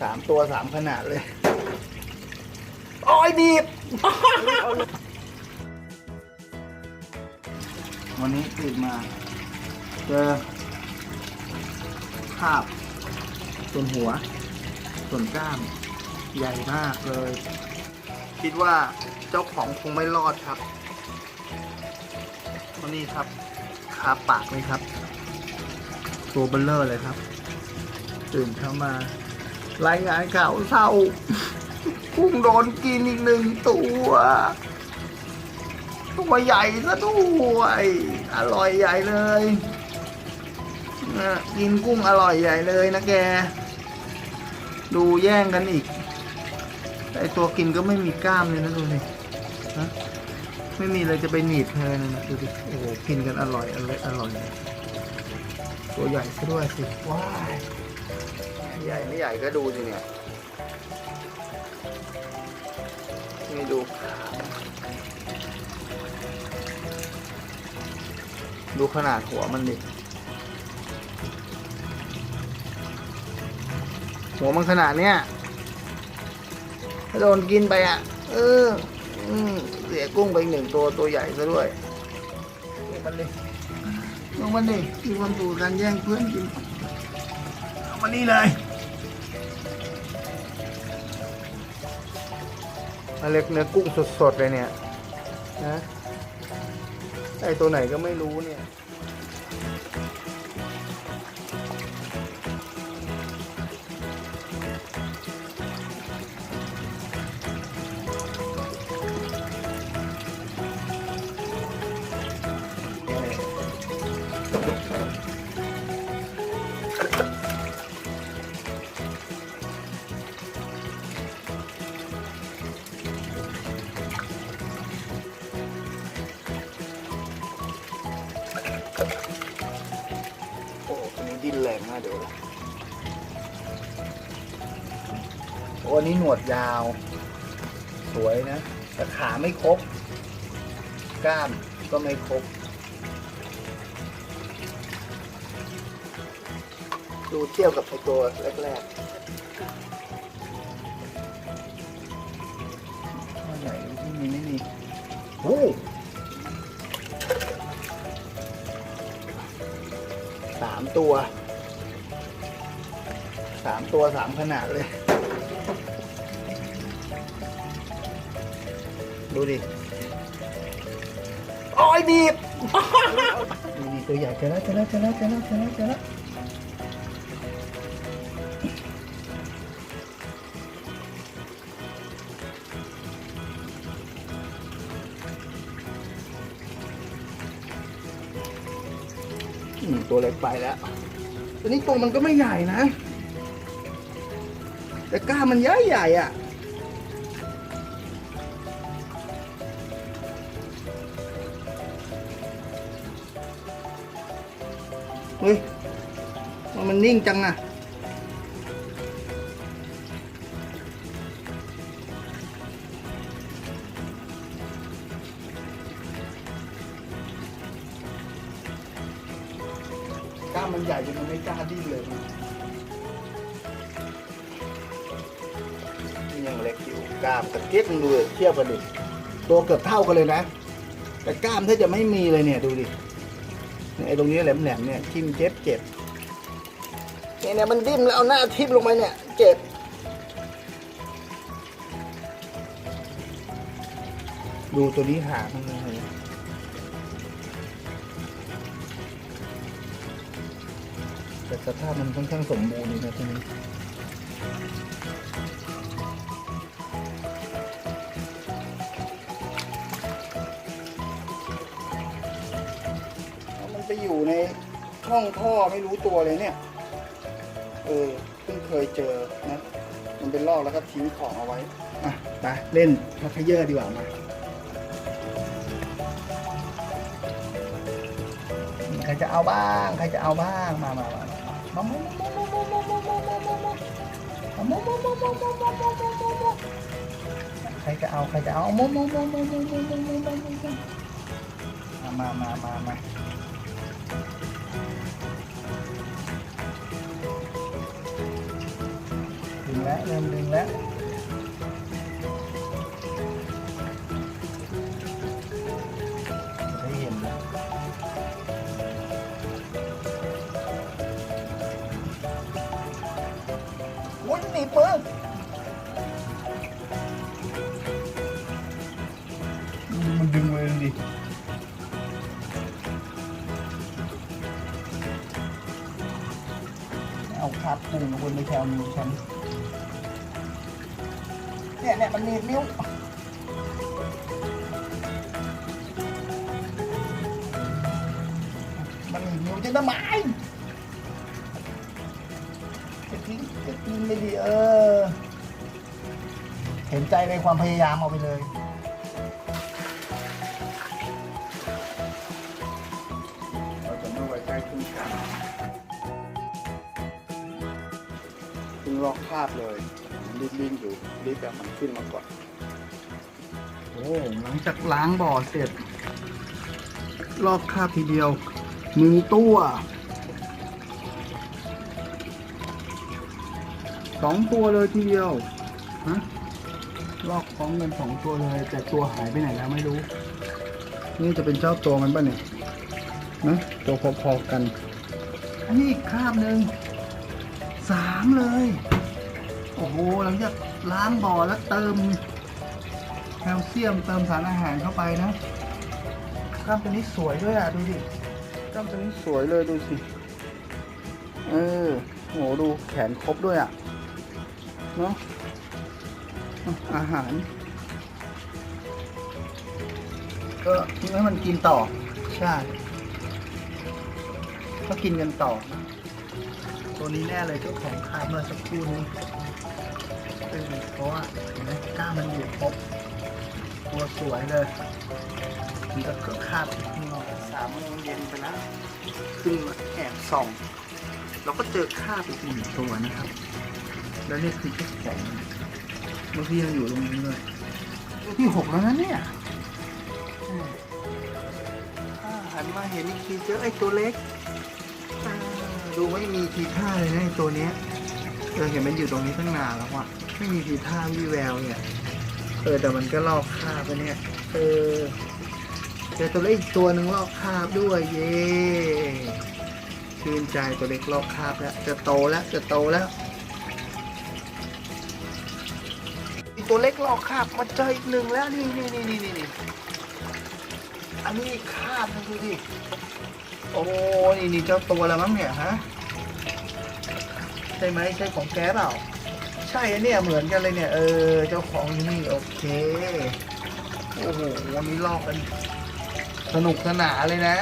สามตัวสามขนาดเลย โอ้ยดีบ วันนี้ตื่นมา เจอคาบส่วนหัว ส่วนกล้าม ใหญ่มากเลย คิดว่าเจ้าของคงไม่รอดครับวันนี้ครับคาปากเลยครับ ตัวเบลเลอร์เลยครับ ตื่นเข้ามา รายงานข่าวเศร้ากุ้งโดนกินอีกหนึ่งตัว ตัวใหญ่ซะด้วย อร่อยใหญ่เลยนะกินกุ้งอร่อยใหญ่เลยนะแก ดูแย่งกันอีกแต่ไอตัวกินก็ไม่มีกล้ามเลยนะดูสิฮะไม่มีเลยจะไปหนีบเธอนะนะดูดิโอ้โหกินกันอร่อยอร่อยอร่อย ตัวใหญ่ซะด้วยสิว้าย ใหญ่ไม่ใหญ่ก็ดูสิเนี่ยนี่ดู ดูขนาดหัวมันดิ หัวมันขนาดเนี้ยถ้าโดนกินไปอะ เอออืมเสียกุ้งไปอีกหนึ่งตัวตัวใหญ่ซะด้วยลงมันดิลงมันดิมีความสูกันแย่งเพื่อนกินเอามานี่เลย เล็กเนื้อกุ้งสดๆเลยเนี่ยนะไอตัวไหนก็ไม่รู้เนี่ย ดิ้นแรงมากเดี๋ยวโอ้อันนี้หนวดยาว สวยนะ แต่ขาไม่ครบกล้ามก็ไม่ครบ ดูเที่ยบกับไอตัวแรกๆว่าไหนที่มีไม่มีโอ้ ตัวสามขนาดเลย ดูดิโอ้ยดีบดูดิตัวใหญ่เจอแล้วเจอแล้วเจอแล้วเจอแล้วเจอแล้วเจอแล้วตัวเล็กไปแล้ว ตัวนี้ตัวมันก็ไม่ใหญ่นะ แต่ก้ามันใหญ่ใหญ่อะเฮ้ยมันนิ่งจังอะกล้ามมันใหญ่จนมันไม่กล้าดิ้นเลย กอยู่กล้ามตะเกียกมึงดูเลยเทียบกันดิตัวเกือบเท่ากันเลยนะ แต่กล้ามถ้าจะไม่มีเลยเนี่ยดูดิเนี่ยไอ้ตรงนี้แหลมแหลมๆเนี่ยทิ่มเจ็บเจ็บเนี่ยเนี่ยมันดิ้นแล้วเอาหน้าทิ่มลงไปเนี่ย เจ็บดูตัวนี้หามันเลยแต่สภาพมันค่อนข้างสมบูรณ์เลยนะตัวนี้ อยู่ในช่องท่อไม่รู้ตัวเลยเนี่ย เออเพิ่งเคยเจอนะ มันเป็นลอกแล้วก็ทิ้งของเอาไว้ อะไปเล่นพัทเยอร์ดีกว่ามาใครจะเอาบ้างใครจะเอาบ้างมามามามามามาใครจะเอาใครจะเอามโมโมโมโมโมโมโมโมโมมามามามา แล้วเริ่มดึงแล้วได้เห็นแล้ววุ้นหนีบมือมันดึงเลยดิเอาคาบพุงบนไปแถวนิ้ฉัน เนี่ยเนี่ยมันหนีบนิ้วมันหนีบนิ้วจะทำไมจะทิ้งจะทิ้งไม่ดีเออ เห็นใจในความพยายามเอาไปเลยเราจะไม่ไว้ใจพึ่งกันพึ่งลอกคาบเลย รีบลิ้นอยู่รีบแบบมันขึ้นมาก่อนโอ้หลังจากล้างบ่อเสร็จ ลอกคราบทีเดียวหนึ่งตัวสองตัวเลยทีเดียวฮะลอกพร้อมกันสองตัวเลย แต่ตัวหายไปไหนแล้วไม่รู้ นี่จะเป็นเจ้าตัวมันป่ะเนี่ยนะตัวพอๆกันนนี้อีกคราบหนึ่งสามเลย โอ้โหหลังจากล้างบ่อแล้วเติมแคลเซียมเติมสารอาหารเข้าไปนะกล้ามตัวนี้สวยด้วยอะดูดิกล้ามตัวนี้สวยเลยดูสิเออโหดูแขนครบด้วยอะเนาะอาหาร ก็ทิ้งให้มันกินต่อ ใช่ก็กินกันต่อ ตัวนี้แน่เลยเจ้าของคาบเมื่อสักครู่นี้ เออเพราะว่าเห็นไหมกล้ามมันอยู่ครบตัวสวยเลยมันก็เกิดคาบข้างนอกสามโมงเย็นไปแล้วขึ้นมาแอบส่องเราก็เจอคาบอีกหนึ่งตัวนะครับ แล้วนี่คือเจ้าของเมื่อกี้ยังอยู่ตรงนี้เลยตัวที่หกแล้วนะเนี่ยอืมอ่าหันมาเห็นอีกทีเจอไอ้ตัวเล็กอ่าดูไม่มีทีท่าเลยนะไอ้ตัวเนี้ยเออเห็นมันอยู่ตรงนี้ตั้งนานแล้วอะ ไม่มีทีท่าวี่แววเนี่ย เออแต่มันก็ลอกคาบไปเนี่ย เออเจอตัวเล็กอีกตัวหนึ่งลอกคาบด้วยเย่ชื่นใจตัวเล็กลอกคาบแล้ว จะโตแล้วจะโตแล้วอีกตัวเล็กลอกคาบมาเจออีกหนึ่งแล้วนี่นี่นี่นี่นี่อันนี้คาบนะดูดิโอ้นี่นี่เจ้าตัวแล้วมั้งเนี่ยฮะใช่ไหมใช่ของแกเปล่า ใช่นเนี่ยเหมือนกันเลยเนี่ยเออเจ้าของอยู่นี่โอเคโอ้โหวันนี้ลอกกัน สนุกสนานเลยนะ